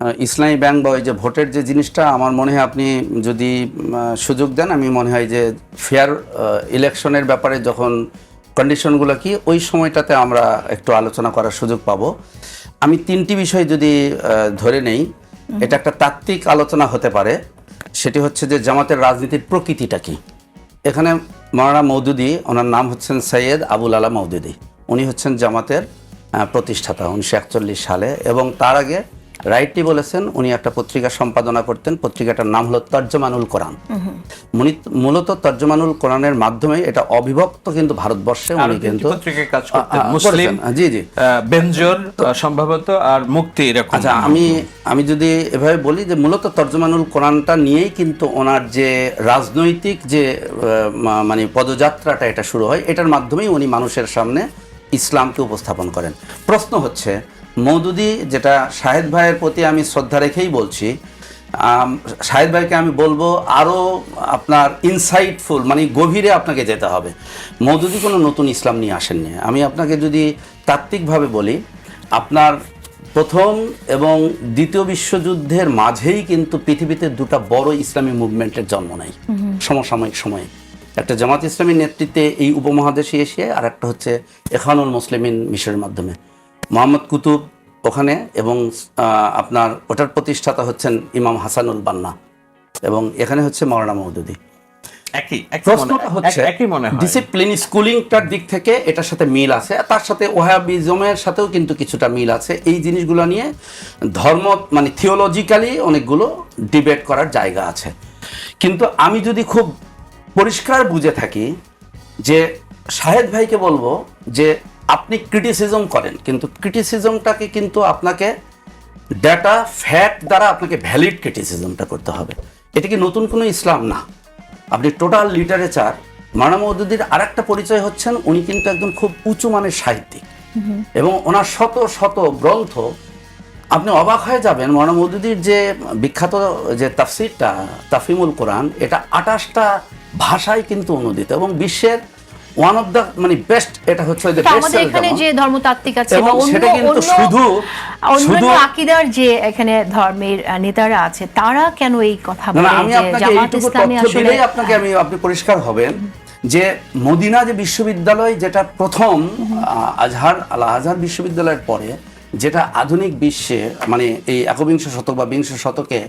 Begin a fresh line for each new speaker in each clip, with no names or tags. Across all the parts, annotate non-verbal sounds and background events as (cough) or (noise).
ইসলামী bank বা ওই যে ভোটের যে জিনিসটা আমার মনে হয় আপনি যদি সুযোগ দেন আমি মনে হয় যে ফেয়ার ইলেকশনের ব্যাপারে যখন কন্ডিশনগুলো কি ওই সময়টাতে আমরা একটু আলোচনা করার সুযোগ পাবো। আমি তিনটি বিষয় যদি ধরে নেই এটা একটা তাত্ত্বিক আলোচনা হতে পারে সেটি হচ্ছে যে জামাতের রাজনীতির প্রকৃতিটা কি। এখানে মৌলানা মৌদুদি ওনার নাম হচ্ছেন সৈয়দ আবুল আলা মৌদুদি উনি হচ্ছেন জামাতের প্রতিষ্ঠাতা উনিশশো একচল্লিশ সালে এবং তার আগে রাইটটি বলেছেন উনি একটা পত্রিকা সম্পাদনা করতেন পত্রিকাটার নাম হলো তর্জমানুল কোরআন। মূলত তর্জমানুল কোরআনের মাধ্যমে এটা অবিভক্ত কিন্তু ভারতবর্ষে উনি কিন্তু
মুসলিম
জি জি।
আহ, সম্ভবত আর মুক্তি এরকম।
আচ্ছা আমি আমি যদি এভাবে বলি যে মূলত তর্জমানুল কোরআনটা নিয়েই কিন্তু ওনার যে রাজনৈতিক যে মানে পদযাত্রাটা এটা শুরু হয় এটার মাধ্যমেই উনি মানুষের সামনে ইসলামকে উপস্থাপন করেন। প্রশ্ন হচ্ছে মৌদুদি যেটা শাহেদ ভাইয়ের প্রতি আমি শ্রদ্ধা রেখেই বলছি শাহেদ ভাইকে আমি বলব আরও আপনার ইনসাইটফুল মানে গভীরে আপনাকে যেতে হবে। মৌদুদি কোনো নতুন ইসলাম নিয়ে আসেননি। আমি আপনাকে যদি তাত্ত্বিকভাবে বলি আপনার প্রথম এবং দ্বিতীয় বিশ্বযুদ্ধের মাঝেই কিন্তু পৃথিবীতে দুটো বড় ইসলামী মুভমেন্টের জন্ম নেয়। সমসাময়িক সময়ে। একটা জামাত ইসলামীর নেতৃত্বে এই উপমহাদেশে এসে আর একটা হচ্ছে এখানুল মুসলিমিন মিশরের মাধ্যমে। মোহাম্মদ কুতুব ওখানে এবং আপনার ওটার প্রতিষ্ঠাতা হচ্ছেন ইমাম হাসানুল বান্না এবং এখানে হচ্ছে মৌলানা মৌদুদি।
একই একই মনে-
প্রশ্নটা হচ্ছে
একই মনে হয়।
ডিসিপ্লিন স্কুলিংটার দিক থেকে এটার সাথে মিল আছে তার সাথে ওহাবিজমের সাথেও কিন্তু কিছুটা মিল আছে। এই জিনিসগুলো নিয়ে ধর্ম মানে থিওলজিক্যালি অনেকগুলো ডিবেট করার জায়গা আছে। কিন্তু আমি যদি খুব পরিষ্কার বুঝে থাকি যে শাহেদ ভাইকে বলব যে আপনি ক্রিটিসিজম করেন, কিন্তু ক্রিটিসিজমটাকে কিন্তু আপনাকে ডাটা ফ্যাক্ট দ্বারা আপনাকে ভ্যালিড ক্রিটিসিজমটা করতে হবে। এটা কি নতুন কোনো ইসলাম? না। আপনি টোটাল লিটারেচার মানা মৌদুদির আর একটা পরিচয় হচ্ছেন, উনি কিন্তু একজন খুব উঁচু মানের সাহিত্যিক। এবং ওনার শত শত গ্রন্থ, আপনি অবাক হয়ে যাবেন মৌলানা মৌদুদির যে বিখ্যাত যে তাফসিরটা, তাফিমুল কোরআন, এটা আঠাশটা ভাষায় কিন্তু অনুদিত এবং বিশ্বের ওয়ান অফ দ্য মানে বেস্ট এটা হচ্ছে ওই
আমাদের এখানে যে ধর্মতাত্ত্বিক আছে বা অন্য অন্য-
শুধু-
অন্যান্য
শুধু-
আকিদার যে এখানে ধর্মের নেতারা আছে তারা কেন এই কথা বলে
আমি আপনাকে এইটুকু তথ্য দিলেই আপনাকে আমি আপনি পরিষ্কার হবেন যে মদিনা যে বিশ্ববিদ্যালয় যেটা প্রথম আজহার আল আজহার বিশ্ববিদ্যালয়ের পরে যেটা আধুনিক বিশ্বে মানে এই একবিংশ শতক বা বিংশ শতকে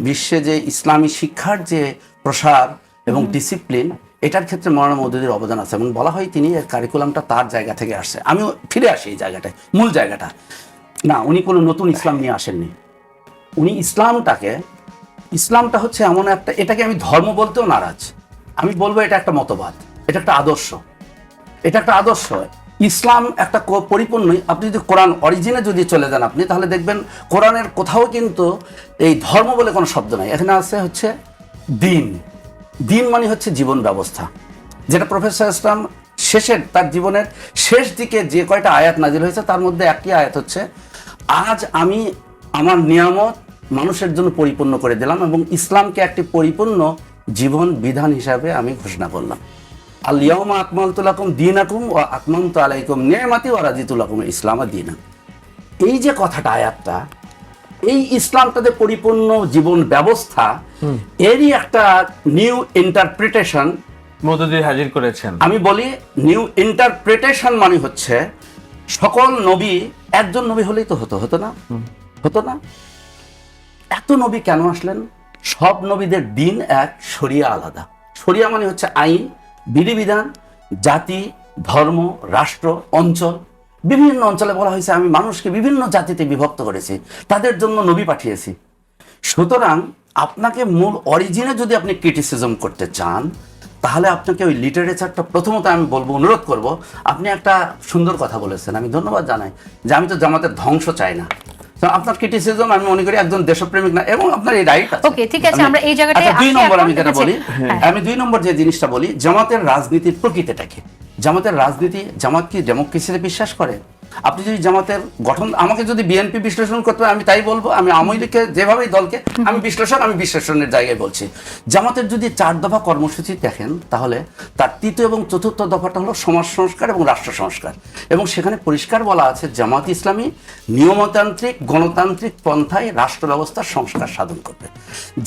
বিশ্বে যে ইসলামী শিক্ষার যে প্রসার এবং ডিসিপ্লিন এটার ক্ষেত্রে মৌলানা মৌদুদির অবদান আছে। এবং বলা হয় তিনি এর কারিকুলামটা তার জায়গা থেকে আসছে। আমিও ফিরে আসি এই জায়গাটায়, মূল জায়গাটা। না, উনি কোনো নতুন ইসলাম নিয়ে আসেননি। উনি ইসলামটাকে, ইসলামটা হচ্ছে এমন একটা, এটাকে আমি ধর্ম বলতেও নারাজ। আমি বলব এটা একটা মতবাদ, এটা একটা আদর্শ। এটা একটা আদর্শ। ইসলাম একটা পরিপূর্ণ, আপনি যদি কোরআন অরিজিনে যদি চলে যান আপনি, তাহলে দেখবেন কোরআনের কোথাও কিন্তু এই ধর্ম বলে কোনো শব্দ নাই। এখানে আছে হচ্ছে দিন। দিন মানে হচ্ছে জীবন ব্যবস্থা। যেটা প্রফেসর ইসলাম শেষের, তার জীবনের শেষ দিকে যে কয়টা আয়াত নাজিল হয়েছে, তার মধ্যে একটি আয়াত হচ্ছে, আজ আমি আমার নিয়ামত মানুষের জন্য পরিপূর্ণ করে দিলাম এবং ইসলামকে একটি পরিপূর্ণ জীবন বিধান হিসাবে আমি ঘোষণা করলাম। আলিয়াউমা আকমালতুলাকুম দিন আকুম ও আকমান্ত আলাইকুম নিয়ামাতি ও রাজিতুলাকুম ইসলাম দিনা এই যে কথাটা, আয়াতটা এই ইসলামটাতে পরিপূর্ণ জীবন ব্যবস্থা এরই একটা নিউ ইন্টারপ্রিটেশন
মধুদি হাজির করেছেন।
আমি বলি নিউ ইন্টারপ্রিটেশন মানে হচ্ছে সকল নবী একজন নবী হলেই তো হতো হতো না? হতো না? এত নবী কেন আসলেন? সব নবীদের দিন এক শরিয়া আলাদা। শরিয়া মানে হচ্ছে আইন বিধিবিধান জাতি ধর্ম রাষ্ট্র অঞ্চল। বিভিন্ন অঞ্চলে বলা হয়েছে আমি মানুষকে বিভিন্ন জাতিতে বিভক্ত করেছি তাদের জন্য নবী পাঠিয়েছি। সুতরাং আপনাকে মূল অরিজিনে যদি আপনি ক্রিটিসিজম করতে চান তাহলে আপনাকে ওই লিটারেচারটা প্রথমত আমি বলব অনুরোধ করব আপনি একটা সুন্দর কথা বলেছেন আমি ধন্যবাদ জানাই যে আমি তো জামাতের ধ্বংস চাই না। তো আপনার ক্রিটিসিজম আমি মনে করি একজন দেশপ্রেমিক না এবং আপনার এই রাইট আছে।
Okay, ঠিক আছে, আমরা এই জায়গাটায়
আচ্ছা, দুই নম্বর আমি যেটা বলি
হ্যাঁ।
আমি দুই নম্বর যে জিনিসটা বলি জামাতের রাজনীতির প্রকৃতিটা কি জামাতের রাজনীতি, জামাত কি ডেমোক্রেসিতে বিশ্বাস করে? আপনি যদি জামাতের গঠন, আমাকে যদি বিএনপি বিশ্লেষণ করতে হয় আমি তাই বলব, আমি আওয়ামী লীগকে যেভাবেই দলকে, আমি বিশ্লেষণ, আমি বিশ্লেষণের জায়গায় বলছি। জামাতের যদি চার দফা কর্মসূচি দেখেন, তাহলে তার তৃতীয় এবং চতুর্থ দফাটা হলো সমাজ সংস্কার এবং রাষ্ট্র সংস্কার। এবং সেখানে পরিষ্কার বলা আছে, জামাত ইসলামী নিয়মতান্ত্রিক, গণতান্ত্রিক পন্থায় রাষ্ট্র ব্যবস্থার সংস্কার সাধন করবে।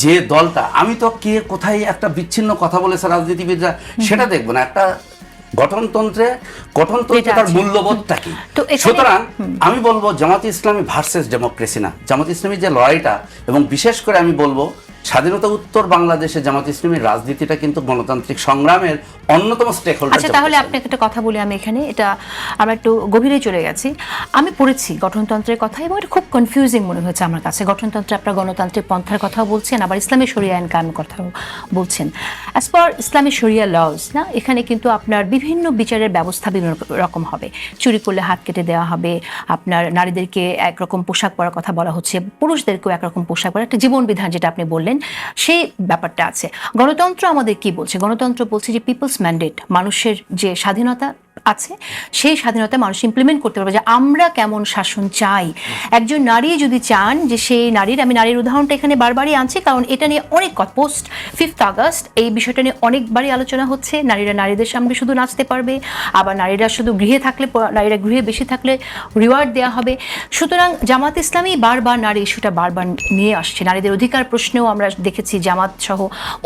যে দলটা, আমি তো কে কোথায় একটা বিচ্ছিন্ন কথা বলেছে রাজনীতিবিদরা, সেটা দেখব না। একটা গঠনতন্ত্রে গঠনতন্ত্রে তার। মূল্যবোধটা কি? সুতরাং আমি বলব জামাত ইসলামী ভার্সেস ডেমোক্রেসি না। জামাত ইসলামী যে লড়াইটা এবং বিশেষ করে আমি বলব স্বাধীনতা উত্তর বাংলাদেশে জামাত ইসলামের রাজনীতিটা কিন্তু গণতান্ত্রিক সংগ্রামের অন্যতম স্টেক হোল্ডার
আচ্ছা তাহলে আপনাকে একটা কথা বলি আমি এখানে। এটা আমরা একটু গভীরে চলে গেছি। আমি পড়েছি গঠনতন্ত্রের কথা এবং এটা খুব কনফিউজিং মনে হয়েছে আমার কাছে। গঠনতন্ত্রে আপনার গণতান্ত্রিক পন্থার কথাও বলছেন আবার ইসলামী শরিয়া আইন কায়েমের কথাও বলছেন। অ্যাজ পার ইসলামী শরিয়া লজ না এখানে কিন্তু আপনার বিভিন্ন বিচারের ব্যবস্থা বিভিন্ন রকম হবে। চুরি করলে হাত কেটে দেওয়া হবে আপনার নারীদেরকে একরকম পোশাক পরার কথা বলা হচ্ছে পুরুষদেরকেও একরকম পোশাক পরা একটা জীবন বিধান যেটা আপনি বললেন সেই ব্যাপারটা আছে। গণতন্ত্র আমাদের কি বলছে? গণতন্ত্র বলছে যে পিপলস ম্যান্ডেট মানুষের যে স্বাধীনতা আছে, সেই স্বাধীনতা মানুষ ইমপ্লিমেন্ট করতে পারবে যে আমরা কেমন শাসন চাই। একজন নারী যদি চান যে সেই নারীর, আমি নারীর উদাহরণটা এখানে বারবারই আনছি, কারণ এটা নিয়ে অনেক পোস্ট ফিফথ আগস্ট এই বিষয়টা নিয়ে অনেকবারই আলোচনা হচ্ছে। নারীরা নারীদের সামনে শুধু নাচতে পারবে, আবার নারীরা শুধু গৃহে থাকলে নারীরা গৃহে বেশি থাকলে রিওয়ার্ড দেওয়া হবে। সুতরাং জামাত ইসলামী বারবার নারী ইস্যুটা বারবার নিয়ে আসছে। নারীদের অধিকার প্রশ্নেও আমরা দেখেছি জামাত সহ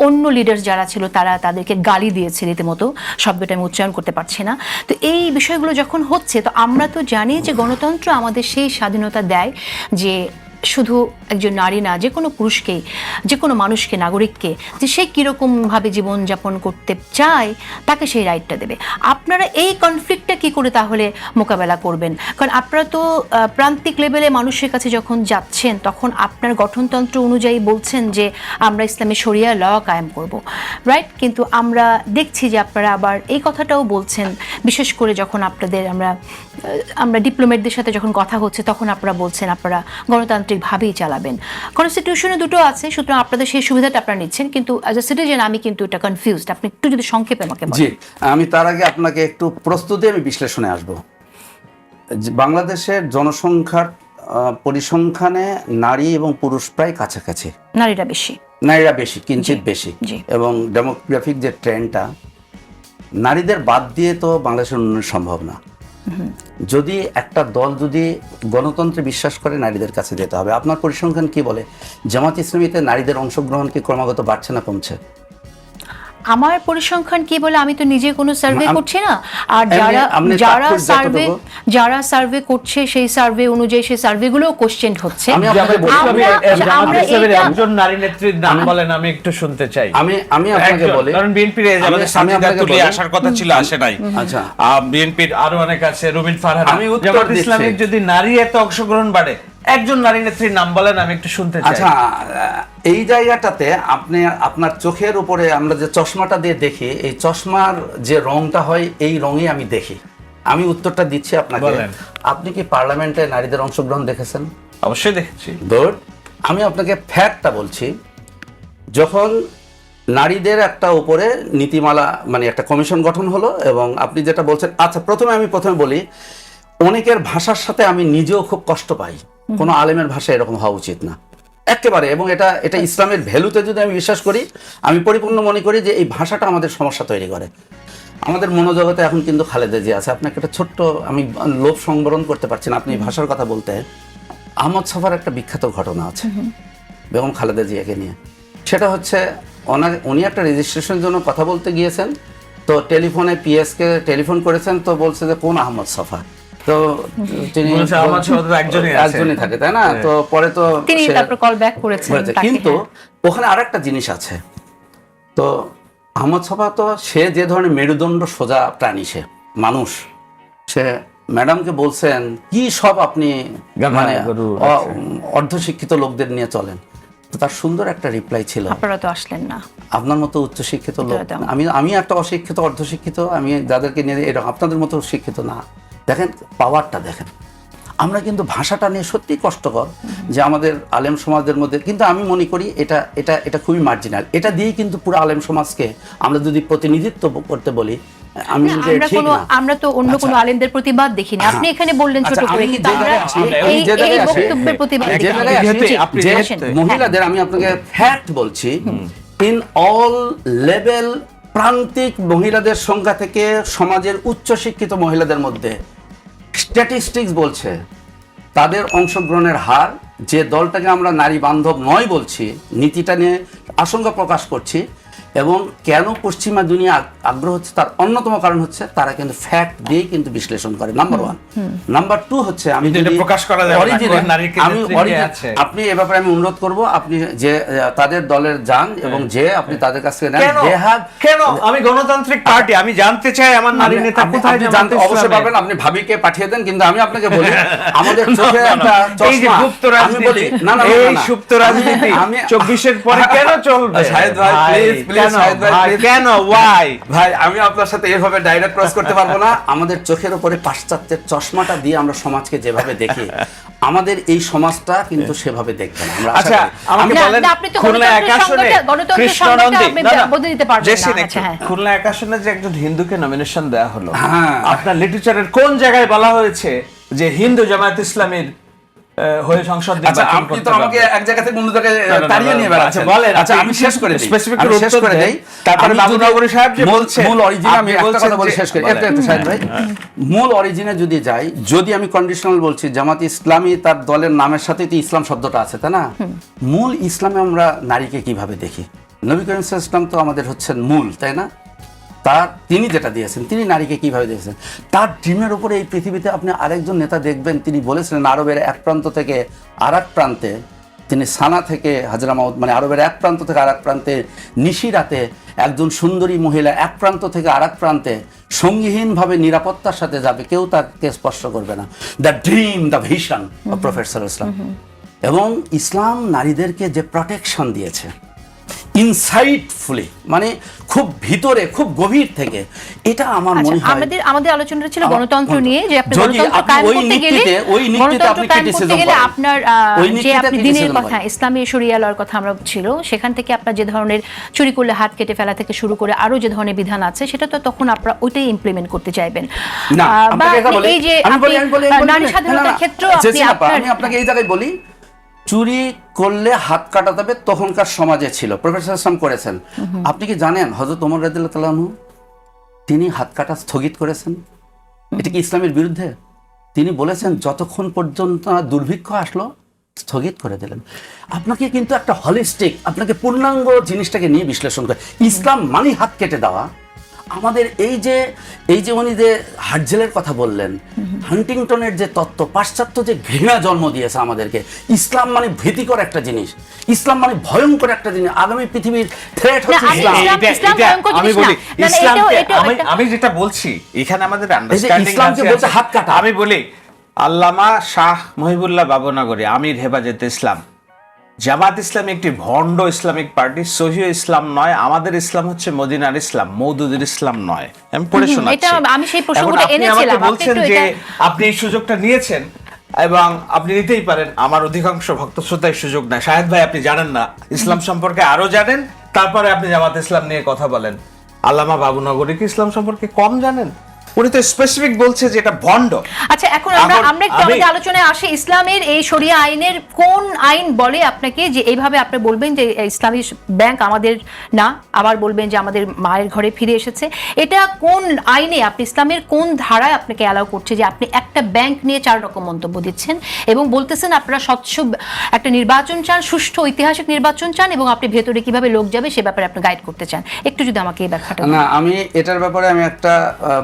অন্য লিডার্স যারা ছিল, তারা তাদেরকে গালি দিয়েছে রীতিমতো। শব্দটা আমি উচ্চারণ করতে পারছি না। তো এই বিষয়গুলো যখন হচ্ছে, তো আমরা তো জানি যে গণতন্ত্র আমাদের সেই স্বাধীনতা দেয় যে শুধু একজন নারী না, যে কোনো পুরুষকে, যে কোনো মানুষকে, নাগরিককে, যে সে কীরকমভাবে জীবনযাপন করতে চায়, তাকে সেই রাইটটা দেবে। আপনারা এই কনফ্লিক্টটা কি করে তাহলে মোকাবেলা করবেন? কারণ আপনারা তো প্রান্তিক লেভেলে মানুষের কাছে যখন যাচ্ছেন, তখন আপনার গঠনতন্ত্র অনুযায়ী বলছেন যে, আমরা ইসলামী শরিয়া ল কায়েম করব। রাইট কিন্তু আমরা দেখছি যে আপনারা আবার এই কথাটাও বলছেন। বিশেষ করে যখন আপনাদের আমরা আমরা ডিপ্লোমেটদের সাথে যখন কথা হচ্ছে তখন আপনারা বলছেন আপনারা গণতান্ত্রিকভাবেই চালাবেন। কনস্টিটিউশনে দুটো আছে সুতরাং আপনাদের সেই সুবিধাটা আপনারা নিচ্ছেন কিন্তু অ্যাজ এ সিটিজেন আমি কিন্তু এটা কনফিউজড আপনি একটু যদি সংক্ষেপে আমাকে
জি আমি তার আগে আপনাকে একটু প্রস্তুতি আমি বিশ্লেষণে আসব। বাংলাদেশের জনসংখ্যার পরিসংখ্যানে নারী এবং পুরুষ প্রায় কাছাকাছি।
নারীরা বেশি।
নারীরা বেশি কিঞ্চিত বেশি। এবং ডেমোগ্রাফিক যে ট্রেন্ডটা নারীদের বাদ দিয়ে তো বাংলাদেশের উন্নয়ন সম্ভব না। যদি একটা দল যদি গণতন্ত্রে বিশ্বাস করে নারীদের কাছে যেতে হবে, আপনার পরিসংখ্যান কি বলে? জামাত ইসলামীতে নারীদের অংশগ্রহণ কি ক্রমাগত বাড়ছে না কমছে?
আমার পরিসংখ্যান কি বলে আমি তো নিজে কোনো সার্ভে করছি না। আর যারা যারা সার্ভে যারা সার্ভে করছে সেই সার্ভে অনুযায়ী সেই সার্ভেগুলোও কোশ্চেন হচ্ছে
একজন নারী নেত্রীর নাম বলেন আমি একটু শুনতে চাই।
আমি আমি আপনাকে বলি
কারণ বিএনপির আমাদের তুলি আসার কথা ছিল আসে নাই।
আচ্ছা।
বিএনপির আরও অনেক আছে রবিন ফারহান
আমি উত্তর।
ইসলামের যদি নারী এত অংশগ্রহণ বাড়ে একজন নারী নেত্রীর নাম বলেন আমি একটু শুনতে চাই।
আচ্ছা এই জায়গাটাতে আপনি আপনার চোখের উপরে আমরা যে চশমাটা দিয়ে দেখি এই চশমার যে রংটা হয় এই রঙই আমি দেখি। আমি উত্তরটা দিচ্ছি আপনাকে।
বলেন।
আপনি কি পার্লামেন্টে নারীদের অংশগ্রহণ দেখেছেন?
অবশ্যই দেখেছি।
গুড। আমি আপনাকে ফ্যাক্টটা বলছি যখন নারীদের একটা উপরে নীতিমালা মানে একটা কমিশন গঠন হলো এবং আপনি যেটা বলছেন আচ্ছা প্রথমে আমি প্রথমে বলি অনেকের ভাষার সাথে আমি নিজেও খুব কষ্ট পাই। কোনো আলেমের ভাষা এরকম হওয়া উচিত না। একেবারে এবং এটা এটা ইসলামের ভ্যালুতে যদি আমি বিশ্বাস করি আমি পরিপূর্ণ মনে করি যে এই ভাষাটা আমাদের সমস্যা তৈরি করে। আমাদের মনোজগতে এখন কিন্তু খালেদা জি আছে। আপনাকে একটা ছোট্ট আমি লোভ সংবরণ করতে পারছি না আপনি এই ভাষার কথা বলতে। আহমদ সফার একটা বিখ্যাত ঘটনা আছে বেগম খালেদা জিয়াকে নিয়ে। সেটা হচ্ছে ওনার উনি একটা রেজিস্ট্রেশনের জন্য কথা বলতে গিয়েছেন। তো টেলিফোনে পিএসকে টেলিফোন করেছেন তো বলছে যে কোন আহমদ সফা তো তিনি
একজনই
থাকে তাই না? তো পরে তো
তিনি তারপর কল ব্যাক করেছেন
কিন্তু
হ্যাঁ।
ওখানে আরেকটা জিনিস আছে। তো আহমদ সফা তো সে যে ধরনের মেরুদণ্ড সোজা প্রাণী সে মানুষ সে ম্যাডামকে বলছেন কি সব আপনি মানে। অর্ধশিক্ষিত লোকদের নিয়ে চলেন? তার সুন্দর একটা রিপ্লাই ছিল।
আপনারা তো আসলেন না।
আপনার মতো উচ্চশিক্ষিত লোক আমি আমি একটা অশিক্ষিত অর্ধশিক্ষিত আমি যাদেরকে নিয়ে এরকম আপনাদের মতো শিক্ষিত না। দেখেন পাওয়ারটা দেখেন। আমরা কিন্তু ভাষাটা নিয়ে সত্যি কষ্টকর যে আমাদের আলেম সমাজের মধ্যে কিন্তু আমি মনে করি এটা এটা এটা খুবই মার্জিনাল এটা দিয়েই কিন্তু পুরো আলেম সমাজকে আমরা যদি প্রতিনিধিত্ব করতে বলি আমি
আমরা কোনো তো অন্য কোনো
আচ্ছা।
আলেমদের প্রতিবাদ দেখিনি। আপনি এখানে বললেন ছোট
আচ্ছা,
করে
আমি
কিন্তু
যে
আমরা
জায়গায় আছি, আমি
এই
যে
এই
জায়গায় আছি,
বক্তব্যের প্রতিবাদ
যে
দেখিনি।
জায়গায় আছি,
যেহেতু আপনি
যে
যেহেতু-
মহিলাদের আমি আপনাকে ফ্যাক্ট বলছি ইন অল লেভেল প্রান্তিক মহিলাদের সংখ্যা থেকে সমাজের উচ্চ শিক্ষিত মহিলাদের মধ্যে স্ট্যাটিস্টিক্স বলছে, তাদের অংশগ্রহণের হার, যে দলটাকে আমরা নারী বান্ধব নয় বলছি, নীতিটা নিয়ে আশঙ্কা প্রকাশ করছি এবং কেন পশ্চিমা দুনিয়া আগ্রহ হচ্ছে তার অন্যতম কারণ হচ্ছে তারা কিন্তু ফ্যাক্ট দিয়ে কিন্তু বিশ্লেষণ করে নাম্বার ওয়ান নাম্বার টু হচ্ছে আমি
প্রকাশ করা
আমি। আপনি এ ব্যাপারে আমি অনুরোধ করব আপনি যে তাদের দলের যান এবং যে আপনি তাদের কাছ থেকে নেন
কেন? আমি গণতান্ত্রিক পার্টি আমি জানতে চাই আমার নারী নেতা কোথায়
জানতে অবশ্যই? পারবেন আপনি ভাবিকে পাঠিয়ে দেন কিন্তু আমি আপনাকে বলি (laughs) আমাদের চোখে একটা
এই যে গুপ্ত
আমি
রাজনীতি
বলি না না
এই। সুপ্ত রাজনীতি
আমি
চব্বিশের পরে কেন চলবে?
শাহেদ ভাই, please, please,
কেন? ওয়াই
ভাই আমি আপনার সাথে এভাবে ডাইরেক্ট ক্রস করতে পারব না। (laughs) আমাদের চোখের উপরে পাশ্চাত্যের চশমাটা দিয়ে আমরা সমাজকে যেভাবে দেখি আমাদের এই সমাজটা কিন্তু সেভাবে দেখবে না। আমরা
আচ্ছা আমাকে বলেন খুলনা একাশনে
বদলে দিতে পারবেন না, আচ্ছা, হ্যাঁ।
খুলনা একাশনে যে একজন হিন্দুকে নমিনেশন দেওয়া হলো
হ্যাঁ।
আপনার লিটারেচারের কোন জায়গায় বলা হয়েছে যে হিন্দু জামায়াত ইসলামীর হয়ে সংসদ
আচ্ছা আপনি তো আমাকে এক জায়গা থেকে অন্য জায়গায় তাড়িয়ে নিয়ে বেড়াচ্ছেন।
আচ্ছা, বলেন,
আচ্ছা আমি শেষ করে দিই।
specific
আমি
করে
শেষ করে দেই।
তারপরে বাবু
যদি-
নগরী সাহেব যে
মূল-
বলছেন,
মূল অরিজিন আমি একটা কথা বলে শেষ করি।
বলেন।
একটা সাহেব ভাই। মূল অরিজিনে যদি যাই যদি আমি কন্ডিশনাল বলছি জামাত ইসলামী তার দলের নামের সাথে তো ইসলাম শব্দটা আছে তাই না? মূল ইসলামে আমরা নারীকে কীভাবে দেখি? নবী করিম সাল্লাল্লাহু আলাইহি ইসলাম তো আমাদের হচ্ছেন মূল তাই না? তার তিনি যেটা দিয়েছেন তিনি নারীকে কীভাবে দিয়েছেন? তার ড্রিমের উপরে এই পৃথিবীতে আপনি আরেকজন নেতা দেখবেন তিনি বলেছিলেন আরবের এক প্রান্ত থেকে আর এক প্রান্তে তিনি সানা থেকে হাজরা হাজরামাউদ মানে আরবের এক প্রান্ত থেকে আর প্রান্তে নিশি রাতে একজন সুন্দরী মহিলা এক প্রান্ত থেকে আর প্রান্তে সঙ্গীহীনভাবে নিরাপত্তার সাথে যাবে কেউ তাকে স্পর্শ করবে না। The dream the vision of professor Islam এবং ইসলাম নারীদেরকে যে প্রোটেকশন দিয়েছে ইনসাইটফুলি মানে খুব ভিতরে খুব গভীর থেকে। এটা আমার
আচ্ছা,
মনে হয়
আমাদের আমাদের আলোচনাটা ছিল গণতন্ত্র নিয়ে যে আপনি গণতন্ত্র কায়েম করতে গেলে
ওই নীতিতে আপনি
গেলে
করেন।
আপনার যে আপনি দিনের কথা ইসলামী শরিয়া লর কথা আমরা ছিল সেখান থেকে আপনার যে ধরনের চুরি করলে হাত কেটে ফেলা থেকে শুরু করে আরও যে ধরনের বিধান আছে সেটা তো তখন আপনারা ওইটাই ইমপ্লিমেন্ট করতে চাইবেন।
না বলি
এই যে
আমি বলি
আপনি,
আমি আমি
নারী স্বাধীনতার
না, না,
আপনি
আমি আপনাকে এই জায়গায় বলি চুরি করলে হাত কাটা যাবে তখনকার সমাজে ছিল। প্রফেসর ইসলাম করেছেন। আপনি কি জানেন হজরত ওমর রাদিল্লাহ তালাহু তিনি হাত কাটা স্থগিত করেছেন। এটা কি ইসলামের বিরুদ্ধে? তিনি বলেছেন যতক্ষণ পর্যন্ত দুর্ভিক্ষ আসলো স্থগিত করে দিলেন। আপনাকে কিন্তু একটা হলিস্টিক আপনাকে পূর্ণাঙ্গ জিনিসটাকে নিয়ে বিশ্লেষণ করে। ইসলাম মানে হাত কেটে দেওয়া। আমাদের এই যে এই যে উনি যে হার্জেলের কথা বললেন হান্টিংটনের যে তত্ত্ব পাশ্চাত্য যে ঘৃণা জন্ম দিয়েছে আমাদেরকে ইসলাম মানে ভীতিকর একটা জিনিস। ইসলাম মানে ভয়ঙ্কর একটা জিনিস। আগামী পৃথিবীর থ্রেট হচ্ছে
আমি
ইসলাম।
ইসলাম- ইসলাম
আমি বলি ইসলামকে
এটাও
আমি আমি যেটা বলছি এখানে আমাদের
এই যে
আন্ডারস্ট্যান্ডিং
ইসলামকে বলছে হাত কাটা।
আমি বলি আল্লামা শাহ মহিবুল্লাহ বাবুনগরী আমির হেফাজত ইসলাম। জামাত ইসলাম একটি ভণ্ড ইসলামিক পার্টি সহি ইসলাম নয় আমাদের ইসলাম হচ্ছে মদিনার ইসলাম মৌদুদের ইসলাম নয়। আমি পড়ে শোনাচ্ছি।
আমি সেই প্রসঙ্গটা এনেছিলাম। আপনি
বলছেন যে আপনি এই সুযোগটা নিয়েছেন এবং আপনি নিতেই পারেন আমার অধিকাংশ ভক্ত শ্রোতায় সুযোগ নাই শাহেদ ভাই আপনি জানেন না ইসলাম সম্পর্কে আরও জানেন তারপরে আপনি জামাত ইসলাম নিয়ে কথা বলেন। আল্লামা বাবু নগরী কি ইসলাম সম্পর্কে কম জানেন? উনি তো স্পেসিফিক বলছে যে এটা ভণ্ড।
আচ্ছা এখন আমরা আমরা একটু
আমি-
আমাদের আলোচনায় আসি। ইসলামের এই শরিয়া আইনের কোন আইন বলে আপনাকে যে এইভাবে আপনি বলবেন যে ইসলামী ব্যাংক আমাদের না আবার বলবেন যে আমাদের মায়ের ঘরে ফিরে এসেছে। এটা কোন আইনে আপনি ইসলামের কোন ধারায় আপনাকে অ্যালাউ করছে যে আপনি একটা ব্যাংক নিয়ে চার রকম মন্তব্য দিচ্ছেন এবং বলতেছেন আপনারা স্বচ্ছ একটা নির্বাচন চান সুষ্ঠু ঐতিহাসিক নির্বাচন চান এবং আপনি ভেতরে কীভাবে লোক যাবে সে ব্যাপারে আপনি গাইড করতে চান। একটু যদি আমাকে এই ব্যাখ্যাটা
না আমি এটার ব্যাপারে আমি একটা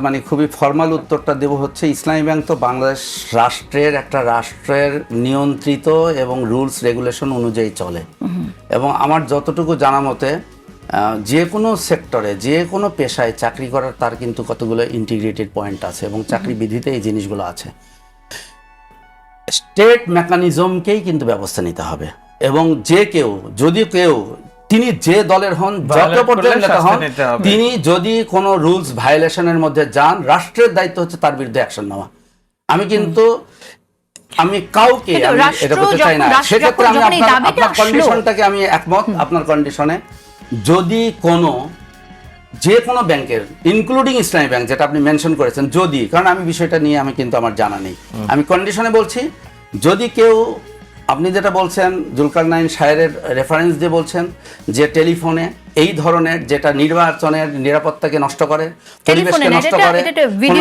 মানে খুবই ফর্মাল উত্তরটা দেব হচ্ছে ইসলামী ব্যাংক তো বাংলাদেশ রাষ্ট্রের একটা রাষ্ট্রের নিয়ন্ত্রিত এবং রুলস, রেগুলেশন অনুযায়ী চলে। এবং আমার যতটুকু জানা মতে যে কোনো সেক্টরে, যে কোনো পেশায় চাকরি করার তার কিন্তু কতগুলো ইন্টিগ্রেটেড পয়েন্ট আছে এবং চাকরি বিধিতে এই জিনিসগুলো আছে। স্টেট মেকানিজমকেই কিন্তু ব্যবস্থা নিতে হবে। এবং যে কেউ, যদি কেউ তিনি যে দলের হন যত
Violate
পর্যায়ে
করলে
নেতা হন তিনি যদি কোনো রুলস ভায়োলেশনের মধ্যে যান রাষ্ট্রের দায়িত্ব হচ্ছে তার বিরুদ্ধে অ্যাকশন নেওয়া। আমি কিন্তু আমি কাউকে এটা বলতে চাই না। সেক্ষেত্রে আমি আপনার কন্ডিশনটাকে আমি একমত আপনার কন্ডিশনে যদি কোনো যে কোনো ব্যাংকের ইনক্লুডিং ইসলামী ব্যাংক যেটা আপনি মেনশন করেছেন যদি কারণ আমি বিষয়টা নিয়ে আমি কিন্তু আমার জানা নেই। আমি কন্ডিশনে বলছি যদি কেউ আপনি যেটা বলছেন জুলকার নাইন সাহেরের রেফারেন্স দিয়ে বলছেন যে টেলিফোনে এই ধরনের যেটা নির্বাচনের নিরাপত্তাকে নষ্ট করে পরিবেশকে নষ্ট করে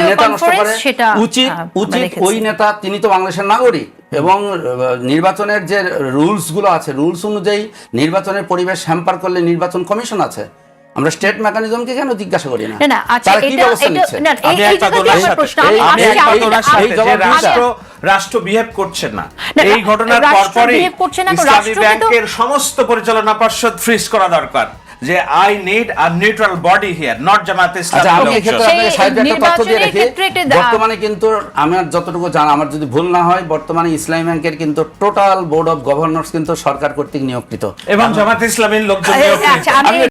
নেতা নষ্ট করে উচিত উচিত ওই নেতা তিনি তো বাংলাদেশের নাগরিক এবং নির্বাচনের যে রুলসগুলো আছে রুলস অনুযায়ী নির্বাচনের পরিবেশ হ্যাম্পার করলে নির্বাচন কমিশন আছে। আমরা স্টেট মেকানিজমকে কেন জিজ্ঞাসা করি না?
না আচ্ছা
তারা কি
এটা
ব্যবস্থা নিচ্ছে?
না এই
একটা
প্রশ্ন আমি
একটা সাথে রাষ্ট্র রাষ্ট্র বিহেভ করছে না। এই ঘটনার পরপরই ইসলামী ব্যাংকের সমস্ত পরিচালনা পর্ষদ ফ্রিজ করা দরকার যে I need a neutral body here not Jamaat Islam
আচ্ছা আমি এক্ষেত্রে আপনাকে সাহায্য একটা তথ্য দিয়ে রাখি।
ক্ষেত্রে
বর্তমানে কিন্তু আমার যতটুকু জানা আমার যদি ভুল না হয় বর্তমানে ইসলামী ব্যাংকের কিন্তু টোটাল বোর্ড অফ গভর্নর্স কিন্তু সরকার কর্তৃক নিয়োগকৃত।
এবং জামাত ইসলামের লোকজন
আচ্ছা আমি